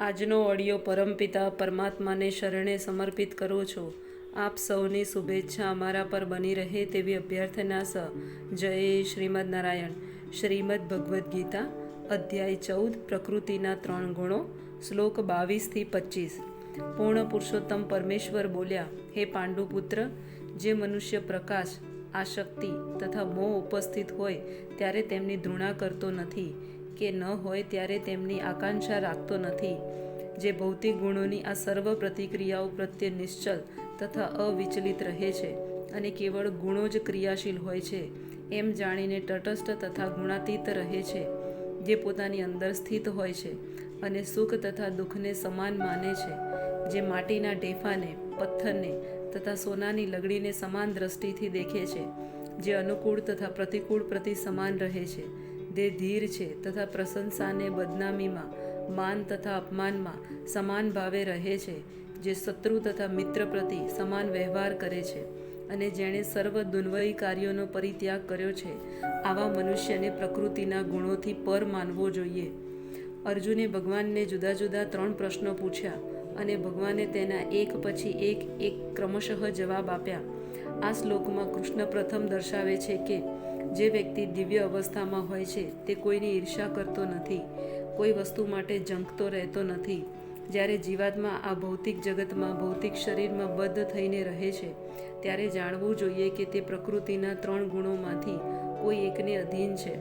આજનો ઓડિયો પરમપિતા પરમાત્માને શરણે સમર્પિત કરું છું. આપ સૌની શુભેચ્છા અમારા પર બની રહે તેવી અભ્યર્થના સ. જય શ્રીમદ નારાયણ. શ્રીમદ ભગવદ્ ગીતા, અધ્યાય ચૌદ, પ્રકૃતિના ત્રણ ગુણો, શ્લોક બાવીસથી પચીસ. પૂર્ણ પુરુષોત્તમ પરમેશ્વર બોલ્યા, હે પાંડુપુત્ર, જે મનુષ્ય પ્રકાશ, આશક્તિ તથા મોહ ઉપસ્થિત હોય, ત્યારે તેમની ધૃણા કરતો નથી. કે ન હોય ત્યારે તેમની આકાંક્ષા રાખતો નથી. જે ભૌતિક ગુણોની આ સર્વ પ્રતિક્રિયાઓ પ્રત્યે નિશ્ચલ તથા અવિચલિત રહે છે અને કેવળ ગુણો જ ક્રિયાશીલ હોય છે, એમ જાણીને તટસ્થ તથા ગુણાતીત રહે છે, જે પોતાની અંદર સ્થિત હોય છે અને સુખ તથા દુઃખને સમાન માને છે, જે માટીના ઢેફાને, પથ્થરને તથા સોનાની લગડીને સમાન દ્રષ્ટિથી દેખે છે, જે અનુકૂળ તથા પ્રતિકૂળ પ્રતિ સમાન રહે છે. જે ધીર છે તથા પ્રશંસાને બદનામીમાં, માન તથા અપમાનમાં સમાન ભાવે રહે છે, જે શત્રુ તથા મિત્ર પ્રતિ સમાન વ્યવહાર કરે છે અને જેણે સર્વ દુન્વયી કાર્યોનો પરિત્યાગ કર્યો છે, આવા મનુષ્યને પ્રકૃતિના ગુણોથી પર માનવો જોઈએ. અર્જુને ભગવાનને જુદા જુદા ત્રણ પ્રશ્નો પૂછ્યા અને ભગવાને તેના એક પછી એક એક ક્રમશઃ જવાબ આપ્યા. આ શ્લોકમાં કૃષ્ણ પ્રથમ દર્શાવે છે કે જે વ્યક્તિ દિવ્ય અવસ્થામાં હોય છે, તે કોઈની ઈર્ષા કરતો નથી, કોઈ વસ્તુ માટે જંકતો રહેતો નથી. જ્યારે જીવાત્મા આ ભૌતિક જગતમાં, ભૌતિક શરીરમાં બદ્ધ થઈને રહે છે, ત્યારે જાણવું જોઈએ કે તે પ્રકૃતિના ત્રણ ગુણોમાંથી કોઈ એકને અધીન છે.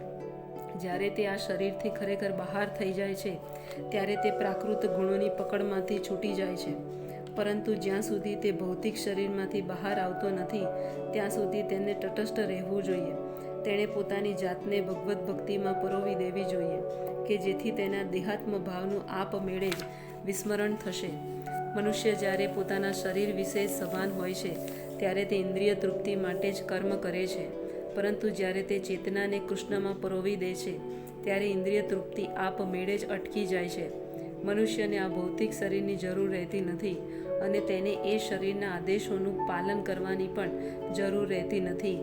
જ્યારે તે આ શરીરથી ખરેખર બહાર થઈ જાય છે, ત્યારે તે પ્રાકૃત ગુણોની પકડમાંથી છૂટી જાય છે. પરંતુ જ્યાં સુધી તે ભૌતિક શરીરમાંથી બહાર આવતો નથી, ત્યાં સુધી તેને તટસ્થ રહેવું જોઈએ. તેણે પોતાની જાતને ભગવત ભક્તિમાં પરોવી દેવી જોઈએ કે જેથી તેના દેહાત્મ ભાવનું આપમેળે જ વિસ્મરણ થશે. મનુષ્ય જ્યારે પોતાના શરીર વિશે સભાન હોય છે, ત્યારે તે ઇન્દ્રિય તૃપ્તિ માટે જ કર્મ કરે છે. પરંતુ જ્યારે તે ચેતનાને કૃષ્ણમાં પરોવી દે છે, ત્યારે ઇન્દ્રિય તૃપ્તિ આપમેળે જ અટકી જાય છે. મનુષ્યને આ ભૌતિક શરીરની જરૂર રહેતી નથી અને તેને એ શરીરના આદેશોનું પાલન કરવાની પણ જરૂર રહેતી નથી.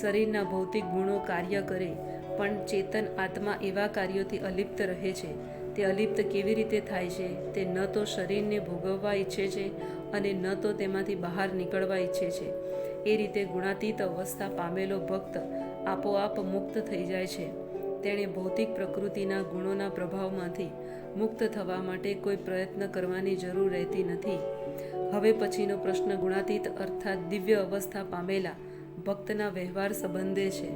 શરીરના ભૌતિક ગુણો કાર્ય કરે, પણ ચેતન આત્મા એવા કાર્યોથી અલિપ્ત રહે છે. તે અલિપ્ત કેવી રીતે થાય છે? તે ન તો શરીરને ભોગવવા ઈચ્છે છે અને ન તો તેમાંથી બહાર નીકળવા ઈચ્છે છે. એ રીતે ગુણાતીત અવસ્થા પામેલો ભક્ત આપોઆપ મુક્ત થઈ જાય છે. તેણે ભૌતિક પ્રકૃતિના ગુણોના પ્રભાવમાંથી મુક્ત થવા માટે કોઈ પ્રયત્ન કરવાની જરૂર રહેતી નથી. હવે પછીનો પ્રશ્ન ગુણાતીત અર્થાત દિવ્ય અવસ્થા પામેલા ભક્તના વ્યવહાર સંબંધે છે.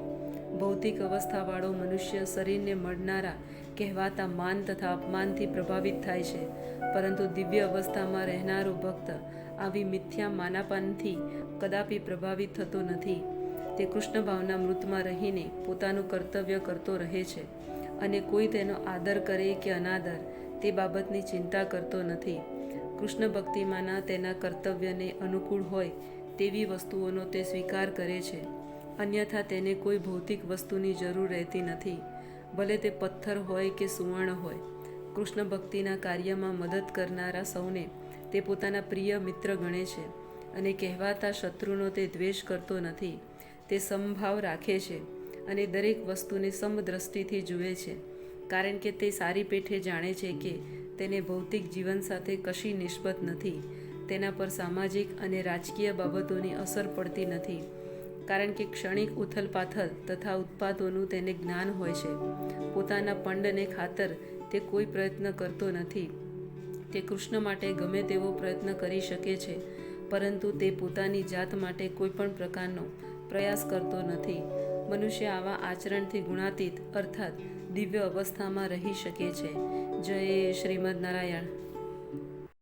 ભૌતિક અવસ્થાવાળો મનુષ્ય શરીરને મળનારા કહેવાતા માન તથા અપમાનથી પ્રભાવિત થાય છે. પરંતુ દિવ્ય અવસ્થામાં રહેનારો ભક્ત આવી મિથ્યા માનાપાનથી કદાપી પ્રભાવિત થતો નથી. તે કૃષ્ણ ભાવના મૃતમાં રહીને પોતાનું કર્તવ્ય કરતો રહે છે. અને કોઈ તેનો આદર કરે કે અનાદર, તે બાબતની ચિંતા કરતો નથી. કૃષ્ણ ભક્તિમાંના તેના કર્તવ્યને અનુકૂળ હોય તેવી વસ્તુઓનો તે સ્વીકાર કરે છે. અન્યથા તેને કોઈ ભૌતિક વસ્તુની જરૂર રહેતી નથી. ભલે તે પથ્થર હોય કે સુવર્ણ હોય, કૃષ્ણ ભક્તિના કાર્યમાં મદદ કરનારા સૌને તે પોતાના પ્રિય મિત્ર ગણે છે અને કહેવાતા શત્રુનો તે દ્વેષ કરતો નથી. તે સમભાવ રાખે છે. અને દરેક વસ્તુને સમદ્રષ્ટિથી જુએ છે, કારણ કે તે સારી પેઠે જાણે છે કે તેને ભૌતિક જીવન સાથે કશી નિસ્બત નથી. તેના પર સામાજિક અને રાજકીય બાબતોની અસર પડતી નથી, કારણ કે ક્ષણિક ઉથલપાથલ તથા ઉત્પાદોનું તેને જ્ઞાન હોય છે. પોતાના પંડને ખાતર તે કોઈ પ્રયત્ન કરતો નથી. તે કૃષ્ણ માટે ગમે તેવો પ્રયત્ન કરી શકે છે, પરંતુ તે પોતાની જાત માટે કોઈ પણ પ્રકારનો પ્રયાસ કરતો નથી. મનુષ્ય આવા આચરણથી ગુણાતીત અર્થાત દિવ્ય અવસ્થામાં રહી શકે છે. જય શ્રીમદ નારાયણ.